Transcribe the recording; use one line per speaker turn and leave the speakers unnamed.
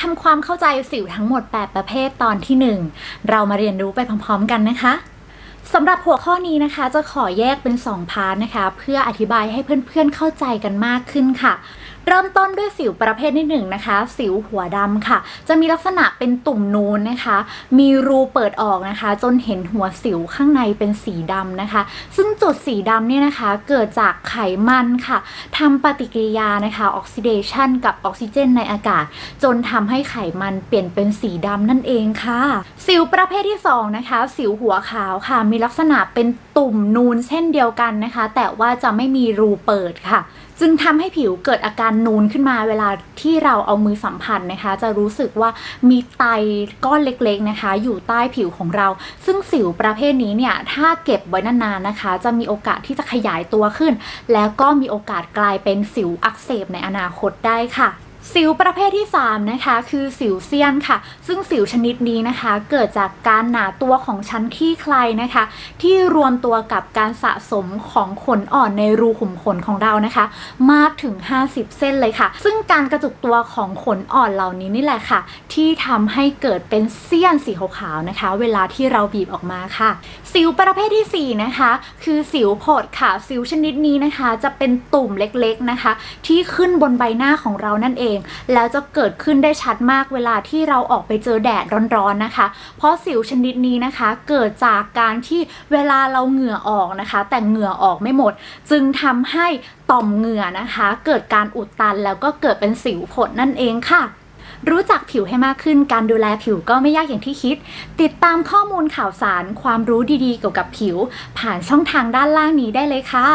ทำความเข้าใจสิวทั้งหมด 8 ประเภทตอนที่ 1 เรามาเรียนรู้ไปพร้อม ๆ กันนะคะสำหรับหัวข้อนี้นะคะ จะขอแยกเป็น 2 พาร์ทนะคะ เพื่ออธิบายให้เพื่อนๆเข้าใจกันมากขึ้นค่ะ เริ่มต้นด้วยสิวประเภทที่หนึ่งนะคะ สิวหัวดำค่ะ จะมีลักษณะเป็นตุ่มนูนนะคะ มีรูเปิดออกนะคะ จนเห็นหัวสิวข้างในเป็นสีดำนะคะ ซึ่งจุดสีดำเนี่ยนะคะเกิดจากไขมันค่ะทำปฏิกิริยานะคะออกซิเดชันกับออกซิเจนในอากาศ จนทำให้ไขมันเปลี่ยนเป็นสีดำนั่นเองค่ะ สิวประเภทที่สองนะคะ สิวหัวขาวค่ะ มีลักษณะเป็นตุ่มนูนเช่นเดียวกันนะคะ แต่ว่าจะไม่มีรูเปิดค่ะ จึงทำให้ผิวเกิดอาการนูนขึ้นมาเวลาที่เราเอามือสัมผัสนะคะ จะรู้สึกว่ามีไตก้อนเล็กๆนะคะ อยู่ใต้ผิวของเรา ซึ่งสิวประเภทนี้เนี่ยถ้าเก็บไว้นานๆนะคะ จะมีโอกาสที่จะขยายตัวขึ้น แล้วก็มีโอกาสกลายเป็นสิวอักเสบในอนาคตได้ค่ะ สิวประเภทที่ 3 นะคะ คือสิวเซียนค่ะ ซึ่งสิวชนิดนี้นะคะ เกิดจากการหนาตัวของชั้นขี้ใครนะคะ ที่รวมตัวกับการสะสมของขนอ่อนในรูขุมขนของเรานะคะ มากถึง 50 เส้นเลยค่ะ ซึ่งการกระจุกตัวของขนอ่อนเหล่านี้นี่แหละค่ะ ที่ทำให้เกิดเป็นเสี้ยนสีขาวๆนะคะ เวลาที่เราบีบออกมาค่ะ สิวประเภททีสี่ 4 นะคะ คือสิวโผดค่ะสิวชนิดนี้นะคะ จะเป็นตุ่มเล็กๆนะคะ ที่ขึ้นบนใบหน้าของเรานั่นเองแล้วจะเกิดขึ้นได้ชัดมากเวลาที่เราออกไปเจอแดดร้อนๆนะคะ เพราะสิวชนิดนี้นะคะ เกิดจากการที่เวลาเราเหงื่อออกนะคะ แต่เหงื่อออกไม่หมด จึงทำให้ต่อมเหงื่อนะคะ เกิดการอุดตันแล้วก็เกิดเป็นสิวผดนั่นเองค่ะรู้จักผิวให้มากขึ้น การดูแลผิวก็ไม่ยากอย่างที่คิด ติดตามข้อมูลข่าวสาร ความรู้ดีๆ เกี่ยวกับผิว ผ่านช่องทางด้านล่างนี้ได้เลยค่ะ